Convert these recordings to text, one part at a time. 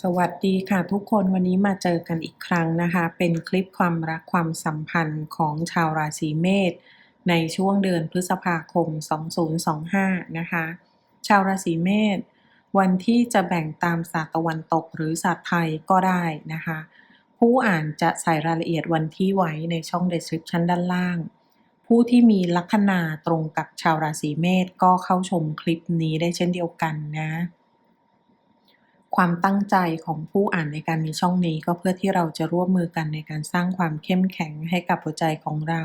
สวัสดีค่ะทุกคนวันนี้มาเจอกันอีกครั้งนะคะ เป็นคลิปความรักความสัมพันธ์ของชาวราศีเมษในช่วงเดือนพฤษภาคม 2025 นะคะ ชาวราศีเมษวันที่จะแบ่งตามศาสตร์ตะวันตกหรือศาสตร์ไทยก็ได้นะคะ ผู้อ่านจะใส่รายละเอียดวันที่ไว้ในช่อง description ด้านล่าง ผู้ที่มีลัคนาตรงกับชาวราศีเมษก็เข้าชมคลิปนี้ได้เช่นเดียวกันนะ ความตั้งใจของผู้อ่านในการมีช่องนี้ก็เพื่อที่เราจะร่วมมือกันในการสร้างความเข้มแข็งให้กับหัวใจของเรา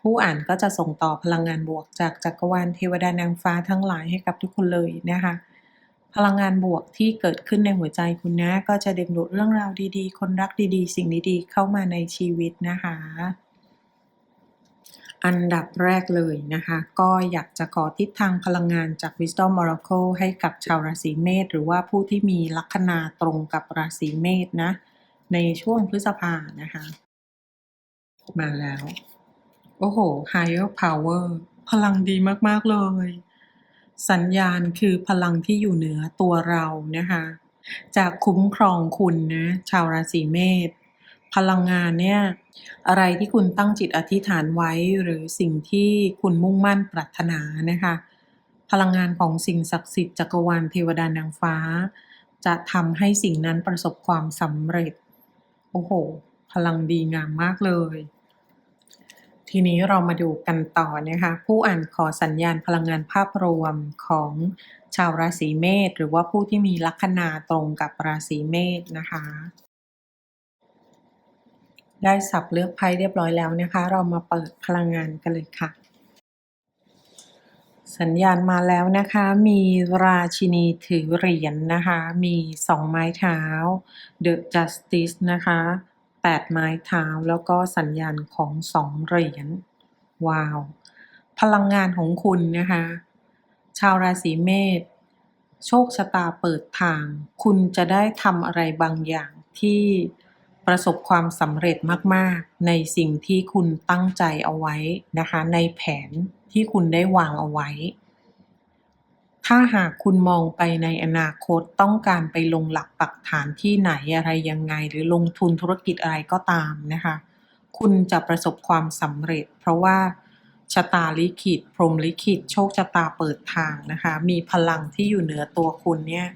ผู้อ่านก็จะส่งต่อพลังงานบวกจากจักรวาลเทวดานางฟ้าทั้งหลายให้กับทุกคนเลยนะคะ พลังงานบวกที่เกิดขึ้นในหัวใจคุณนะ ก็จะดึงดูดเรื่องราวดีๆ คนรักดีๆ สิ่งดีๆเข้ามาในชีวิตนะคะ อันดับแรกเลยนะคะ ก็อยากจะขอทิศทางพลังงานจาก Wisdom Oracle ให้กับชาวราศีเมษหรือว่าผู้ที่มีลัคนาตรงกับราศีเมษนะ ในช่วงพฤษภานะคะ มาแล้ว โอ้โห Higher Power พลังดีมาก ๆ เลย สัญญาณคือพลังที่อยู่เหนือตัวเรานะคะจะคุ้มครองคุณนะ ชาวราศีเมษ พลังงานเนี่ยอะไรที่คุณตั้งจิตอธิษฐานไว้หรือสิ่งที่คุณมุ่งมั่นปรารถนานะคะพลังงานของสิ่งศักดิ์สิทธิ์จักรวาลเทวดานางฟ้า จะทำให้สิ่งนั้นประสบความสำเร็จ โอ้โห พลังดีงามมากเลย ทีนี้เรามาดูกันต่อนะคะ ผู้อ่านขอสัญญาณพลังงานภาพรวมของชาวราศีเมษหรือว่าผู้ที่มีลัคนาตรงกับราศีเมษนะคะ ได้สับเลือกไพ่เรียบร้อยแล้วนะคะ เรามาเปิดพลังงานกันเลยค่ะ สัญญาณมาแล้วนะคะ มีราชินีถือเหรียญนะคะ มีสองไม้เท้า The Justice นะคะแปดไม้เท้าแล้วก็สัญญาณของสองเหรียญว้าว พลังงานของคุณนะคะ ชาวราศีเมษโชคชะตาเปิดทาง คุณจะได้ทำอะไรบางอย่างที่ ประสบความสำเร็จมาก ๆ ในสิ่งที่คุณตั้งใจเอาไว้นะคะ ในแผนที่คุณได้วางเอาไว้ ถ้าหากคุณมองไปในอนาคตต้องการไปลงหลักปักฐานที่ไหนอะไรยังไง หรือลงทุนธุรกิจอะไรก็ตามนะคะ คุณจะประสบความสำเร็จ เพราะว่าชะตาลิขิตพรหมลิขิต โชคชะตาเปิดทางนะคะ มีพลังที่อยู่เหนือตัวคุณเนี่ย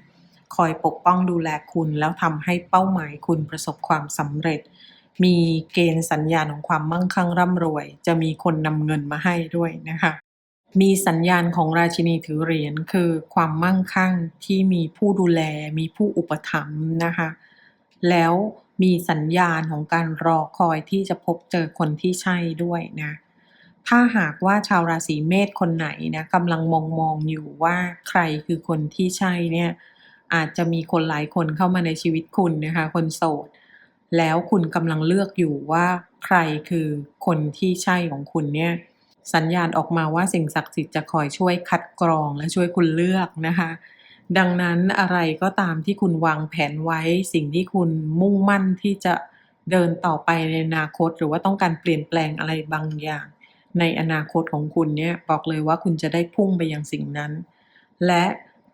คอยปกป้องดูแลคุณ แล้วทำให้เป้าหมายคุณประสบความสำเร็จ มีเกณฑ์สัญญาณของความมั่งคั่งร่ำรวย จะมีคนนำเงินมาให้ด้วยนะคะมีสัญญาณของราชินีถือเหรียญคือความมั่งคั่งที่มีผู้ดูแล มีผู้อุปถัมภ์นะคะ แล้วมีสัญญาณของการรอคอยที่จะพบเจอคนที่ใช่ด้วยนะ ถ้าหากว่าชาวราศีเมษคนไหนนะกำลังมองมองอยู่ว่าใครคือคนที่ใช่เนี่ย อาจจะมีคนหลายคนเข้ามาในชีวิตคุณนะคะ คนโสด แล้วคุณกำลังเลือกอยู่ว่าใครคือคนที่ใช่ของคุณเนี่ย สัญญาณออกมาว่าสิ่งศักดิ์สิทธิ์จะคอยช่วยคัดกรองและช่วยคุณเลือกนะคะ ดังนั้นอะไรก็ตามที่คุณวางแผนไว้ สิ่งที่คุณมุ่งมั่นที่จะเดินต่อไปในอนาคต หรือว่าต้องการเปลี่ยนแปลงอะไรบางอย่าง ในอนาคตของคุณเนี่ยบอกเลยว่าคุณจะได้พุ่งไปยังสิ่งนั้น และ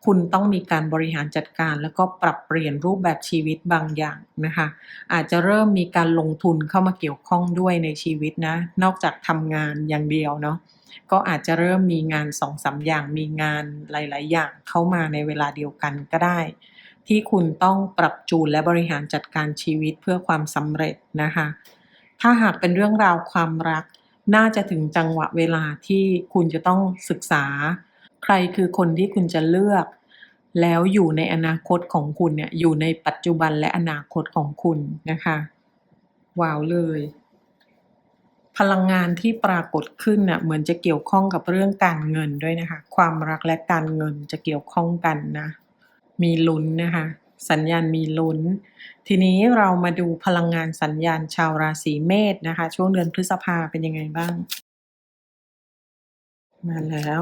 คุณต้องมีการบริหารจัดการ แล้วก็ปรับเปลี่ยนรูปแบบชีวิตบางอย่างนะคะ อาจจะเริ่มมีการลงทุนเข้ามาเกี่ยวข้องด้วยในชีวิตนะ นอกจากทำงานอย่างเดียวเนาะก็อาจจะเริ่มมีงานสองสามอย่างมีงานหลาย ๆ อย่างเข้ามาในเวลาเดียวกันก็ได้ ที่คุณต้องปรับจูนและบริหารจัดการชีวิตเพื่อความสำเร็จนะคะ ถ้าหากเป็นเรื่องราวความรัก น่าจะถึงจังหวะเวลาที่คุณจะต้องศึกษา ใครคือคนที่คุณจะเลือก แล้วอยู่ในอนาคตของคุณเนี่ยอยู่ในปัจจุบันและอนาคตของคุณนะคะว้าวเลย พลังงานที่ปรากฏขึ้นน่ะเหมือนจะเกี่ยวข้องกับเรื่องการเงินด้วยนะคะ ความรักและการเงินจะเกี่ยวข้องกันนะ มีลุ้นนะคะ สัญญาณมีลุ้น ทีนี้เรามาดูพลังงานสัญญาณชาวราศีเมษนะคะ ช่วงเดือนพฤษภาเป็นยังไงบ้าง มาแล้ว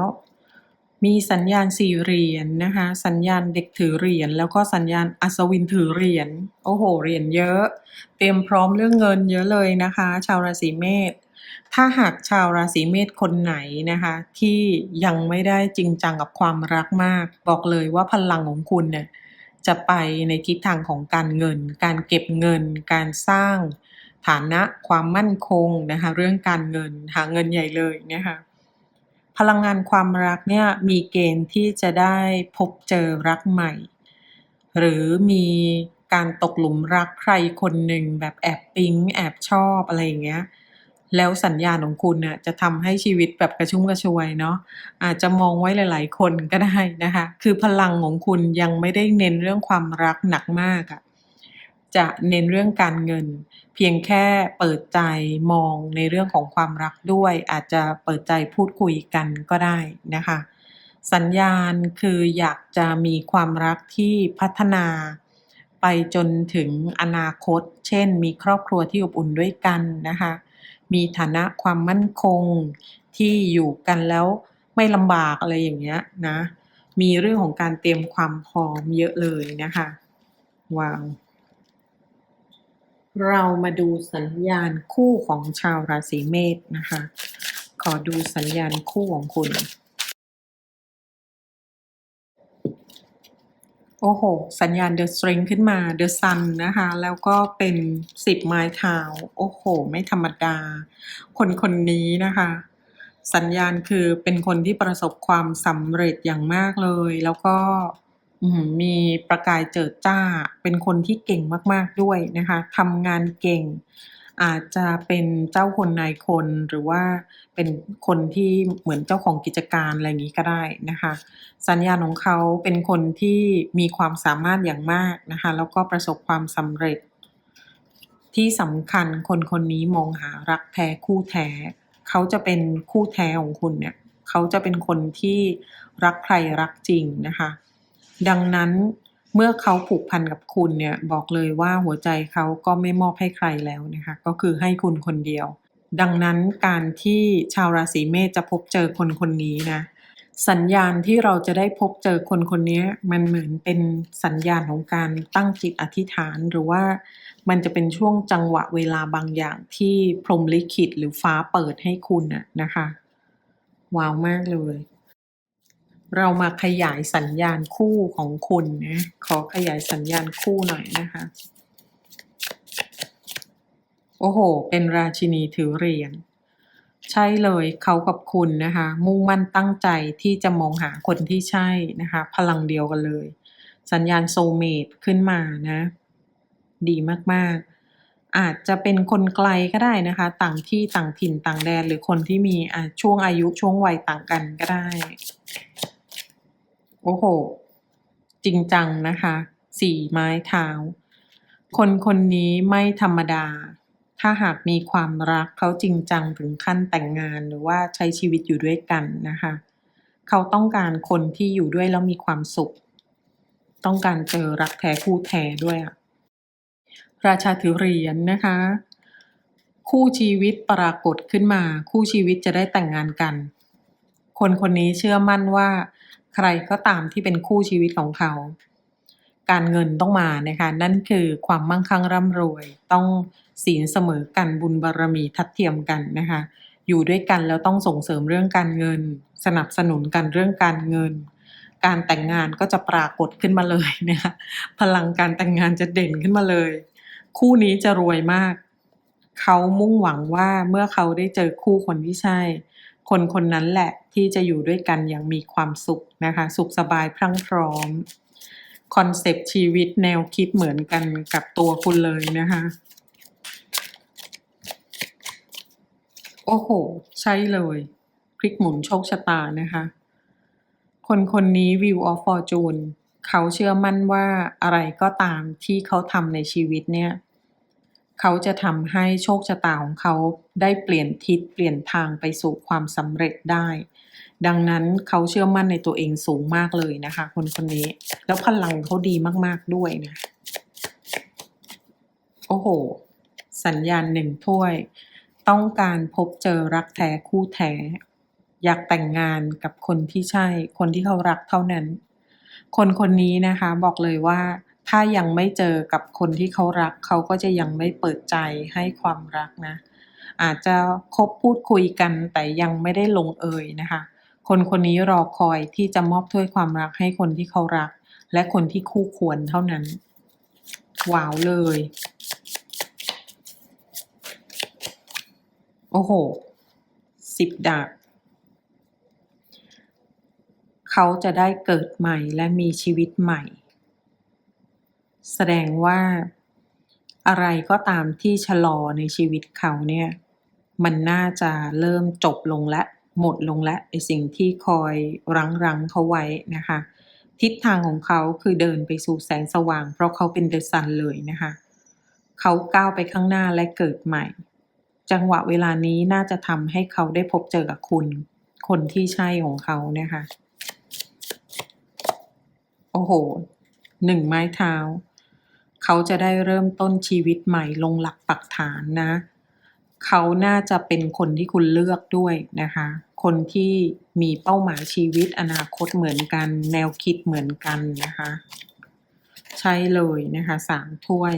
มีสัญญาณสี่เหรียญนะคะ สัญญาณเด็กถือเหรียญแล้วก็สัญญาณอัศวินถือเหรียญโอ้โหเหรียญเยอะ เตรียมพร้อมเรื่องเงินเยอะเลยนะคะ ชาวราศีเมษถ้าหากชาวราศีเมษคนไหนนะคะ ที่ยังไม่ได้จริงจังกับความรักมาก บอกเลยว่าพลังของคุณเนี่ยจะไปในทิศทางของการเงิน การเก็บเงิน การสร้างฐานะความมั่นคงนะคะ เรื่องการเงินหาเงินใหญ่เลยนะคะ พลังงานความรักเนี่ยมีเกณฑ์ที่จะได้พบเจอรักใหม่ หรือมีการตกหลุมรักใครคนหนึ่งแบบแอบปิ๊งแอบชอบอะไรอย่างเงี้ยแล้วสัญญาณของคุณน่ะจะทำให้ชีวิตแบบกระชุ่มกระชวยเนาะอาจจะมองไว้หลาย ๆ คนก็ได้นะคะ คือพลังของคุณยังไม่ได้เน้นเรื่องความรักหนักมากอะ จะเน้นเรื่องการเงิน เพียงแค่เปิดใจมองในเรื่องของความรักด้วย อาจจะเปิดใจพูดคุยกันก็ได้นะคะ สัญญาณคืออยากจะมีความรักที่พัฒนาไปจนถึงอนาคต เช่น มีครอบครัวที่อบอุ่นด้วยกันนะคะ มีฐานะความมั่นคงที่อยู่กันแล้วไม่ลำบากอะไรอย่างเงี้ยนะ มีเรื่องของการเตรียมความพร้อมเยอะเลยนะคะ ว้าว เรามาดูสัญญาณคู่ของชาวราศีเมษนะคะ ขอดูสัญญาณคู่ของคุณ โอ้โห สัญญาณ The Strength ขึ้นมา The Sun นะคะ แล้วก็เป็นสิบไม้เท้า โอ้โห ไม่ธรรมดา คนคนนี้นะคะ สัญญาณคือเป็นคนที่ประสบความสำเร็จอย่างมากเลย แล้วก็ มีประกายเจิดจ้า เป็นคนที่เก่งมาก ๆด้วยนะคะทำงานเก่ง อาจจะเป็นเจ้าคนนายคนหรือว่าเป็นคนที่เหมือนเจ้าของกิจการอะไรอย่างงี้ก็ได้นะคะ สัญญาณของเขาเป็นคนที่มีความสามารถอย่างมากนะคะ แล้วก็ประสบความสำเร็จ ที่สำคัญคนคนนี้มองหารักแท้คู่แท้ เขาจะเป็นคู่แท้ของคุณเนี่ย เขาจะเป็นคนที่รักใครรักจริงนะคะ ดังนั้นเมื่อเขาผูกพันกับคุณเนี่ยบอกเลยว่าหัวใจเขาก็ไม่มอบให้ใครแล้วนะคะก็คือให้คุณคนเดียว ดังนั้นการที่ชาวราศีเมษจะพบเจอคนคนนี้นะสัญญาณที่เราจะได้พบเจอคนคนนี้มันเหมือนเป็นสัญญาณของการตั้งจิตอธิษฐาน หรือว่ามันจะเป็นช่วงจังหวะเวลาบางอย่างที่พรมลิขิตหรือฟ้าเปิดให้คุณน่ะนะคะ ว้าวมากเลย เรามาขยายสัญญาณคู่ของคุณนะขอขยายสัญญาณคู่หน่อยนะคะ โอ้โห เป็นราชินีถือเหรียญใช่เลยเขากับคุณนะคะ มุ่งมั่นตั้งใจที่จะมองหาคนที่ใช่นะคะ พลังเดียวกันเลย สัญญาณโซเมตขึ้นมานะ ดีมากๆ อาจจะเป็นคนไกลก็ได้นะคะ ต่างที่ต่างถิ่นต่างแดนหรือคนที่มีช่วงอายุช่วงวัยต่างกันก็ได้ โอ้โห จริงจังนะคะ สี่ไม้เท้า คนคนนี้ไม่ธรรมดา ถ้าหากมีความรักเขาจริงจังถึงขั้นแต่งงานหรือว่าใช้ชีวิตอยู่ด้วยกันนะคะ เขาต้องการคนที่อยู่ด้วยแล้วมีความสุข ต้องการเจอรักแท้คู่แท้ด้วยอะราชาถือเหรียญนะคะ คู่ชีวิตปรากฏขึ้นมา คู่ชีวิตจะได้แต่งงานกัน คนคนนี้เชื่อมั่นว่า ใครก็ตามที่เป็นคู่ชีวิตของเขา การเงินต้องมานะคะ นั่นคือความมั่งคั่งร่ำรวย ต้องศีลเสมอกันบุญบารรมีทัดเทียมกันนะคะ อยู่ด้วยกันแล้วต้องส่งเสริมเรื่องการเงิน สนับสนุนกันเรื่องการเงิน การแต่งงานก็จะปรากฏขึ้นมาเลยนะคะ พลังการแต่งงานจะเด่นขึ้นมาเลย คู่นี้จะรวยมาก เขามุ่งหวังว่าเมื่อเขาได้เจอคู่คนที่ใช่ คนคนนั้นแหละที่จะอยู่ด้วยกันอย่างมีความสุขนะคะ สุขสบายพรั่งพร้อมคอนเซปต์ชีวิตแนวคิดเหมือนกันกับตัวคุณเลยนะคะ โอ้โห ใช่เลย พลิกหมุนโชคชะตานะคะ คนคนนี้ View of Fortune เขาเชื่อมั่นว่าอะไรก็ตามที่เขาทำในชีวิตเนี่ย เขาจะทำให้โชคชะตาของเขาได้เปลี่ยนทิศเปลี่ยนทางไปสู่ความสำเร็จได้ ดังนั้นเขาเชื่อมั่นในตัวเองสูงมากเลยนะคะ คนคนนี้ แล้วพลังเขาดีมากๆด้วยนะโอ้โห สัญญาณหนึ่งถ้วย ต้องการพบเจอรักแท้คู่แท้ อยากแต่งงานกับคนที่ใช่ คนที่เขารักเท่านั้น คนคนนี้นะคะ บอกเลยว่า ถ้ายังไม่เจอกับคนที่เขารัก เขาก็จะยังไม่เปิดใจให้ความรักนะ อาจจะคบพูดคุยกันแต่ยังไม่ได้ลงเอยนะคะ คนคนนี้รอคอยที่จะมอบถ้วยความรักให้คนที่เขารัก และคนที่คู่ควรเท่านั้นว้าวเลย โอ้โหสิบดาบเขาจะได้เกิดใหม่และมีชีวิตใหม่ ดงว่าอะไรก็ตามที่ชะลอในชีวิตเขาเนี่ย มันน่าจะเริ่มจบลงและ หมดลงและไอสิ่งที่คอยรั้งรั้งเขาไว้นะคะ ทิศทางของเขาคือเดินไปสู่แสงสว่าง เพราะเขาเป็นเดอะซันเลยนะคะ เขาก้าวไปข้างหน้าและเกิดใหม่ จังหวะเวลานี้น่าจะทำให้เขาได้พบเจอกับคุณ คนที่ใช่ของเขานะคะ โอ้โห หนึ่งไม้เท้า เขาจะได้เริ่มต้นชีวิตใหม่ลงหลักปักฐานนะ เขาน่าจะเป็นคนที่คุณเลือกด้วยนะคะ คนที่มีเป้าหมายชีวิตอนาคตเหมือนกัน แนวคิดเหมือนกันนะคะ ใช่เลยนะคะสามถ้วย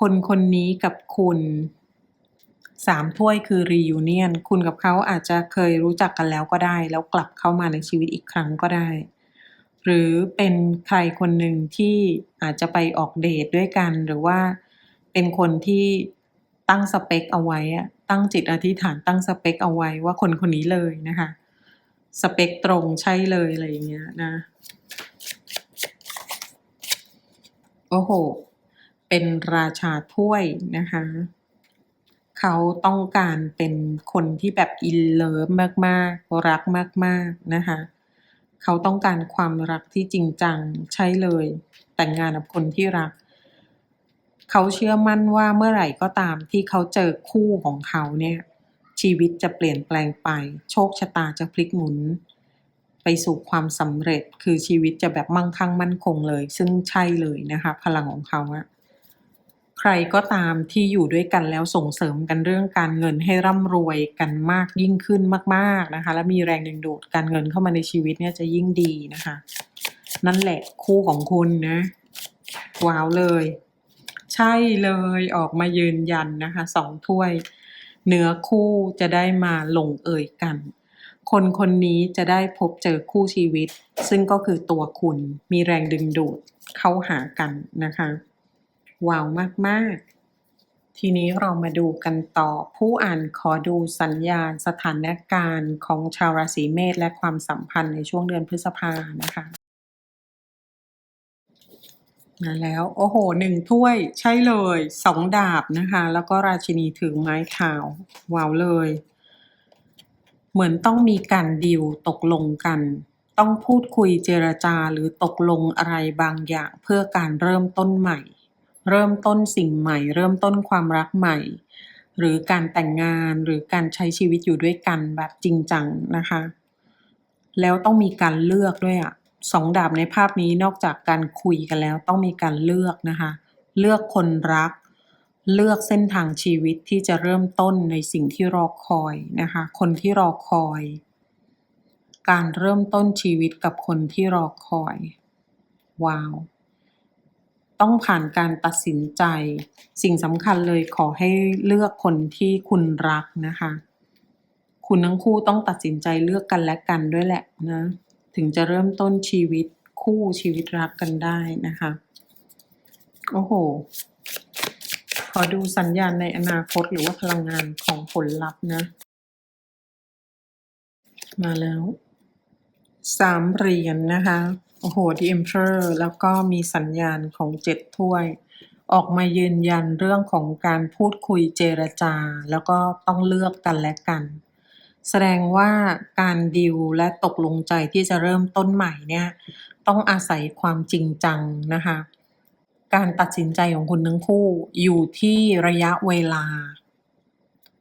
คนคนนี้กับคุณสามถ้วยคือ reunion คุณกับเขาอาจจะเคยรู้จักกันแล้วก็ได้ แล้วกลับเข้ามาในชีวิตอีกครั้งก็ได้ หรือเป็นใครคนหนึ่งที่อาจจะไปออกเดทด้วยกันหรือว่าเป็นคนที่ตั้งสเปคเอาไว้อะตั้งจิตอธิษฐานตั้งสเปคเอาไว้ว่าคนคนนี้เลยนะคะ สเปคตรงใช่เลยอะไรอย่างเงี้ยนะโอ้โห เป็นราชาถ้วยนะคะ เขาต้องการเป็นคนที่แบบอินเลิฟมากๆ รักมาก ๆ นะคะ เขาต้องการความรักที่จริงจังใช่เลย แต่งงานกับคนที่รัก เขาเชื่อมั่นว่าเมื่อไหร่ก็ตามที่เขาเจอคู่ของเขาเนี่ย ชีวิตจะเปลี่ยนแปลงไป โชคชะตาจะพลิกหมุน ไปสู่ความสำเร็จคือชีวิตจะแบบมั่งคั่งมั่นคงเลย ซึ่งใช่เลยนะคะ พลังของเขาอะ ใครก็ตามที่อยู่ด้วยกันแล้วส่งเสริมกันเรื่องการเงินให้ร่ำรวยกันมากยิ่งขึ้นมากๆนะคะ และมีแรงดึงดูดการเงินเข้ามาในชีวิตเนี่ยจะยิ่งดีนะคะ นั่นแหละคู่ของคุณนะว้าวเลย ใช่เลยออกมายืนยันนะคะสองถ้วย เนื้อคู่จะได้มาลงเอ่ยกัน คนคนนี้จะได้พบเจอคู่ชีวิต ซึ่งก็คือตัวคุณมีแรงดึงดูดเข้าหากันนะคะ ว้าวมากๆ ทีนี้เรามาดูกันต่อ ผู้อ่านขอดูสัญญาณสถานการณ์ของชาวราศีเมษและความสัมพันธ์ในช่วงเดือนพฤษภานะคะมาแล้วโอ้โหหนึ่งถ้วยใช่เลยสองดาบนะคะ แล้วก็ราชินีถือไม้เท้าวว้าวเลย เหมือนต้องมีการดีลตกลงกัน ต้องพูดคุยเจรจาหรือตกลงอะไรบางอย่างเพื่อการเริ่มต้นใหม่ เริ่มต้นสิ่งใหม่ เริ่มต้นความรักใหม่ หรือการแต่งงานหรือการใช้ชีวิตอยู่ด้วยกันแบบจริงจังนะคะ แล้วต้องมีการเลือกด้วยอะสองดาบในภาพนี้นอกจากการคุยกันแล้วต้องมีการเลือกนะคะ เลือกคนรัก เลือกเส้นทางชีวิตที่จะเริ่มต้นในสิ่งที่รอคอยนะคะ คนที่รอคอย การเริ่มต้นชีวิตกับคนที่รอคอย ว้าว ต้องผ่านการตัดสินใจ สิ่งสำคัญเลยขอให้เลือกคนที่คุณรักนะคะ คุณทั้งคู่ต้องตัดสินใจเลือกกันและกันด้วยแหละนะ ถึงจะเริ่มต้นชีวิตคู่ชีวิตรักกันได้นะคะ โอ้โห ขอดูสัญญาณในอนาคตหรือว่าพลังงานของผลลัพธ์นะ มาแล้วสามเหรียญนะคะ โอ้โห The Emperor แล้วก็มีสัญญาณของเจ็ดถ้วย ออกมายืนยันเรื่องของการพูดคุยเจรจา แล้วก็ต้องเลือกกันและกัน แสดงว่าการดิวและตกลงใจที่จะเริ่มต้นใหม่เนี่ย ต้องอาศัยความจริงจังนะคะ การตัดสินใจของคุณทั้งคู่อยู่ที่ระยะเวลา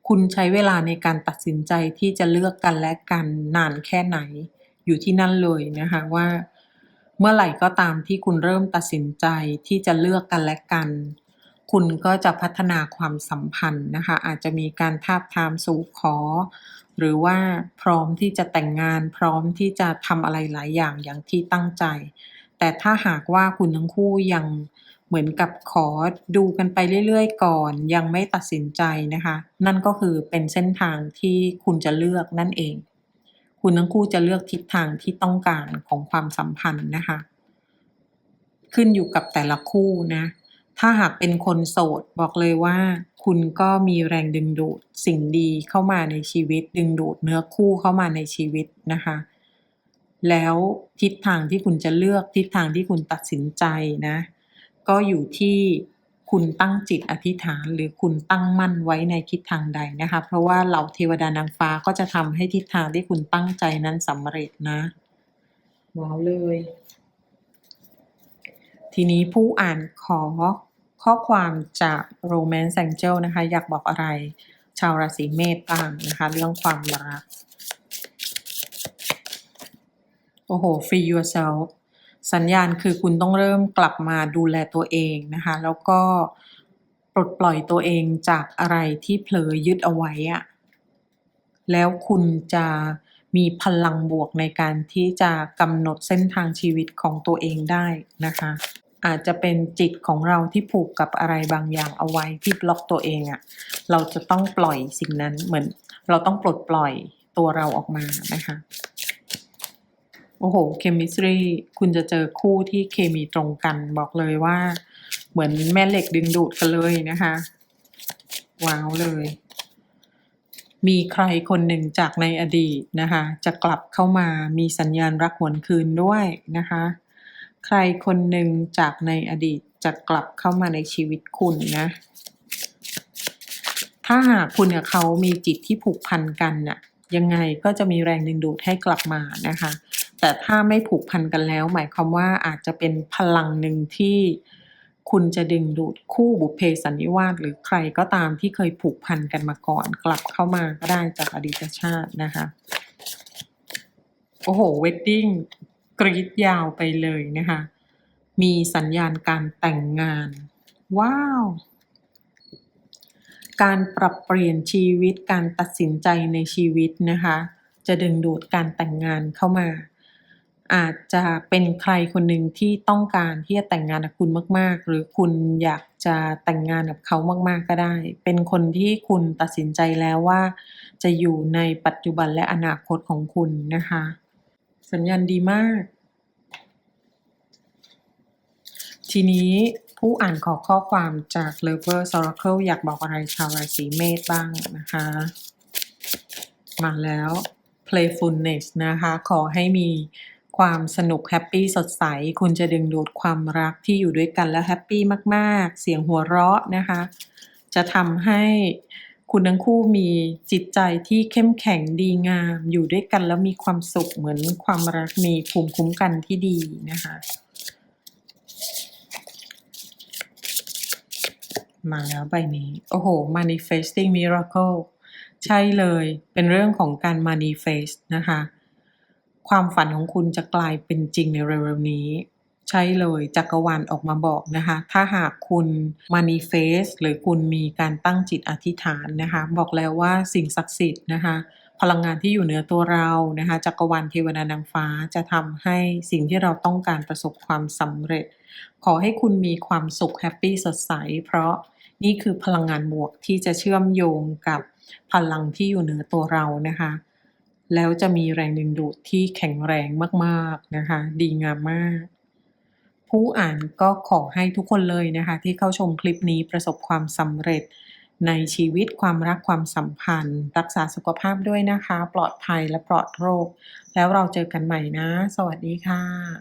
คุณใช้เวลาในการตัดสินใจที่จะเลือกกันและกันนานแค่ไหน อยู่ที่นั่นเลยนะคะว่า เมื่อไหร่ก็ตามที่คุณเริ่มตัดสินใจที่จะเลือกกันและกัน คุณก็จะพัฒนาความสัมพันธ์นะคะ อาจจะมีการทาบทามสู่ขอ หรือว่าพร้อมที่จะแต่งงานพร้อมที่จะทำอะไรหลายอย่างอย่างที่ตั้งใจ แต่ถ้าหากว่าคุณทั้งคู่ยังเหมือนกับขอดูกันไปเรื่อยๆ ก่อน ยังไม่ตัดสินใจนะคะ นั่นก็คือเป็นเส้นทางที่คุณจะเลือกนั่นเอง คุณทั้งคู่จะเลือกทิศทางที่ต้องการของความสัมพันธ์นะคะ ขึ้นอยู่กับแต่ละคู่นะ ถ้าหากเป็นคนโสดบอกเลยว่า คุณก็มีแรงดึงดูดสิ่งดีเข้ามาในชีวิต ดึงดูดเนื้อคู่เข้ามาในชีวิตนะคะ แล้วทิศทางที่คุณจะเลือกทิศทางที่คุณตัดสินใจนะ ก็อยู่ที่ คุณตั้งจิตอธิษฐานหรือคุณตั้งมั่นไว้ในทิศทางใดนะคะ เพราะว่าเหล่าเทวดานางฟ้าก็จะทำให้ทิศทางที่คุณตั้งใจนั้นสำเร็จนะว้าวเลย ทีนี้ผู้อ่านขอข้อความจาก Romance Angel นะคะ อยากบอกอะไรชาวราศีเมษบ้างนะคะ เรื่องความรัก โอ้โห free yourself สัญญาณคือคุณต้องเริ่มกลับมาดูแลตัวเองนะคะ แล้วก็ปลดปล่อยตัวเองจากอะไรที่เผลอยึดเอาไว้อะแล้วคุณจะมีพลังบวกในการที่จะกำหนดเส้นทางชีวิตของตัวเองได้นะคะ อาจจะเป็นจิตของเราที่ผูกกับอะไรบางอย่างเอาไว้ที่บล็อกตัวเองอะ่ะ เราจะต้องปล่อยสิ่งนั้นเหมือน เราต้องปลดปล่อยตัวเราออกมานะคะ โอ้โห เคมิสตรี คุณจะเจอคู่ที่เคมีตรงกัน บอกเลยว่า เหมือนแม่เหล็กดึงดูดกันเลยนะคะ ว้าวเลย มีใครคนหนึ่งจากในอดีตนะคะ จะกลับเข้ามา มีสัญญาณรักหวนคืนด้วยนะคะ ใครคนหนึ่งจากในอดีตจะกลับเข้ามาในชีวิตคุณนะ ถ้าหากคุณกับเขามีจิตที่ผูกพันกันน่ะ ยังไงก็จะมีแรงดึงดูดให้กลับมานะคะ แต่ถ้าไม่ผูกพันกันแล้ว หมายความว่าอาจจะเป็นพลังหนึ่งที่คุณจะดึงดูดคู่บุพเพสันนิวาสหรือใครก็ตามที่เคยผูกพันกันมาก่อน กลับเข้ามาก็ได้จากอดีตชาตินะคะ โอ้โหเวดดิ้งกรีดยาวไปเลยนะคะ มีสัญญาณการแต่งงาน ว้าว การปรับเปลี่ยนชีวิตการตัดสินใจในชีวิตนะคะ จะดึงดูดการแต่งงานเข้ามา อาจจะเป็นใครคนหนึ่งที่ต้องการที่จะแต่งงานกับคุณมาก ๆ หรือคุณอยากจะแต่งงานกับเขามาก ๆ ก็ได้ เป็นคนที่คุณตัดสินใจแล้วว่า จะอยู่ในปัจจุบันและอนาคตของคุณนะคะ สัญญาณดีมาก ทีนี้ผู้อ่านขอข้อความจาก Lover Oracle อยากบอกอะไรชาวราศีเมษบ้างนะคะ มาแล้ว playfulness นะคะ ขอให้มี ความสนุกแฮปปี้สดใส คุณจะดึงดูดความรักที่อยู่ด้วยกันแล้วแฮปปี้มากๆ เสียงหัวเราะนะคะ จะทำให้คุณทั้งคู่มีจิตใจที่เข้มแข็งดีงาม อยู่ด้วยกันแล้วมีความสุขเหมือนความรักมีภูมิคุ้มกันที่ดีนะคะมาแล้วใบนี้ โอ้โห manifesting miracle ใช่เลย เป็นเรื่องของการ manifest นะคะ ความฝันของคุณจะกลายเป็นจริงในเร็วๆนี้ ใช่เลยจักรวาลออกมาบอกนะคะ ถ้าหากคุณ manifest หรือคุณมีการตั้งจิตอธิษฐานนะคะ บอกแล้วว่าสิ่งศักดิ์สิทธิ์นะคะพลังงานที่อยู่เหนือตัวเรานะคะจักรวาลเทวดานางฟ้าจะทำให้สิ่งที่เราต้องการประสบความสำเร็จ ขอให้คุณมีความสุขแฮปปี้สดใส เพราะนี่คือพลังงานบวกที่จะเชื่อมโยงกับพลังที่อยู่เหนือตัวเรานะคะ แล้วจะมีแรงดึงดูดที่แข็งแรงมากๆนะคะ ดีงามมาก ผู้อ่านก็ขอให้ทุกคนเลยนะคะ ที่เข้าชมคลิปนี้ประสบความสำเร็จในชีวิตความรักความสัมพันธ์ รักษาสุขภาพด้วยนะคะ ปลอดภัยและปลอดโรค แล้วเราเจอกันใหม่นะ สวัสดีค่ะ